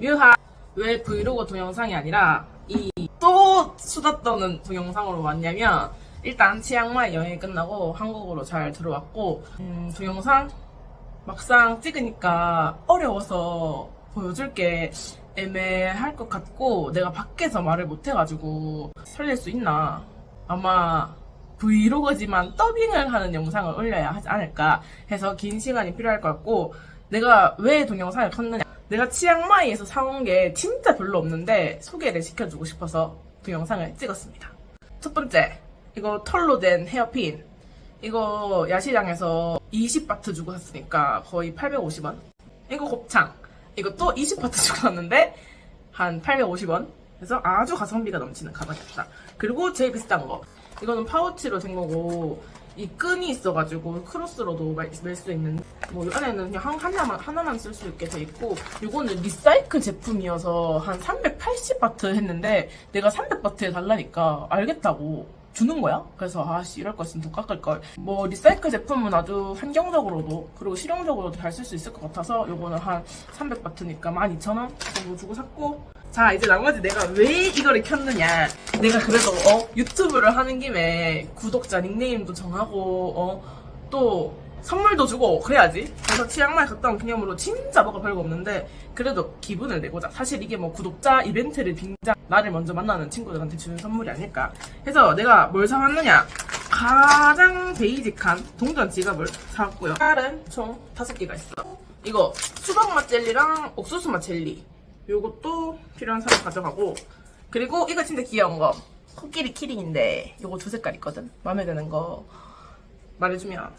뮤하. 왜 브이로그 동영상이 아니라 이 또 수다 떠는 동영상으로 왔냐면 일단 치앙마이 여행이 끝나고 한국으로 잘 들어왔고 음, 동영상 막상 찍으니까 어려워서 보여줄 게 애매할 것 같고 내가 밖에서 말을 못해가지고 살릴 수 있나? 아마 브이로그지만 더빙을 하는 영상을 올려야 하지 않을까 해서 긴 시간이 필요할 것 같고 내가 왜 동영상을 켰느냐 내가 치앙마이에서 사온 게 진짜 별로 없는데 소개를 시켜주고 싶어서 동영상을 찍었습니다. 첫 번째 이거 털로 된 헤어핀. 이거 야시장에서 20바트 주고 샀으니까 거의 850원. 이거 곱창. 이것도 20바트 주고 샀는데 한 850원. 그래서 아주 가성비가 넘치는 가방이었다. 그리고 제일 비싼 거. 이거는 파우치로 된 거고 이 끈이 있어가지고 크로스로도 멜 수 있는 뭐 이 안에는 그냥 한, 하나만 하나만 쓸 수 있게 돼 있고 이거는 리사이클 제품이어서 한 380바트 했는데 내가 300바트 해달라니까 알겠다고 주는 거야? 그래서 아씨 이럴 거였으면 더 깎을 걸. 뭐 리사이클 제품은 아주 환경적으로도 그리고 실용적으로도 잘 쓸 수 있을 것 같아서 요거는 한 300바트니까 12,000원 정도 주고 샀고 자 이제 나머지 내가 왜 이거를 켰느냐. 내가 그래도 어 유튜브를 하는 김에 구독자 닉네임도 정하고 어 또 선물도 주고 그래야지. 그래서 치앙마이 갔다 온 기념으로 진짜 뭐가 별거 없는데 그래도 기분을 내고자. 사실 이게 뭐 구독자 이벤트를 빙자 나를 먼저 만나는 친구들한테 주는 선물이 아닐까. 해서 내가 뭘 사왔느냐. 가장 베이직한 동전 지갑을 사왔고요. 칼은 총 다섯 개가 있어. 이거 수박맛 젤리랑 옥수수맛 젤리 요것도 필요한 사람 가져가고 그리고 이거 진짜 귀여운 거. 코끼리 키링인데 요거 두 색깔 있거든? 마음에 드는 거. 말해주면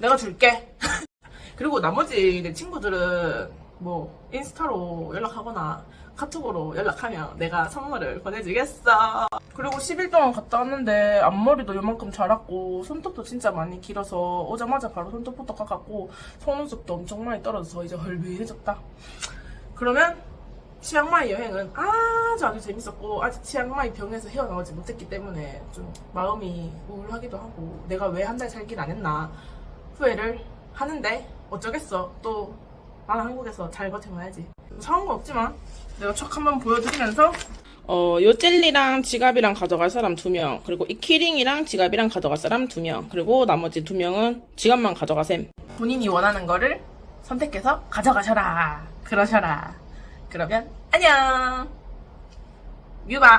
내가 줄게. 그리고 나머지 내 친구들은 뭐 인스타로 연락하거나 카톡으로 연락하면 내가 선물을 보내주겠어. 그리고 10일 동안 갔다 왔는데 앞머리도 요만큼 자랐고 손톱도 진짜 많이 길어서 오자마자 바로 손톱부터 깎았고 속눈썹도 엄청 많이 떨어져서 이제 헐비해졌다. 그러면 치앙마이 여행은 아주 아주 재밌었고 아직 치앙마이 병에서 헤어나오지 못했기 때문에 좀 마음이 우울하기도 하고 내가 왜 한 달 살긴 안 했나 후회를 하는데 어쩌겠어 또 나는 한국에서 잘 버텨봐야지 사온 건 없지만 내가 척 한번 보여드리면서 어, 요 젤리랑 지갑이랑 가져갈 사람 두 명, 그리고 이 키링이랑 지갑이랑 가져갈 사람 두 명, 그리고 나머지 두 명은 지갑만 가져가셈. 본인이 원하는 거를 선택해서 가져가셔라. 그러셔라. 그러면 안녕. 뮤바.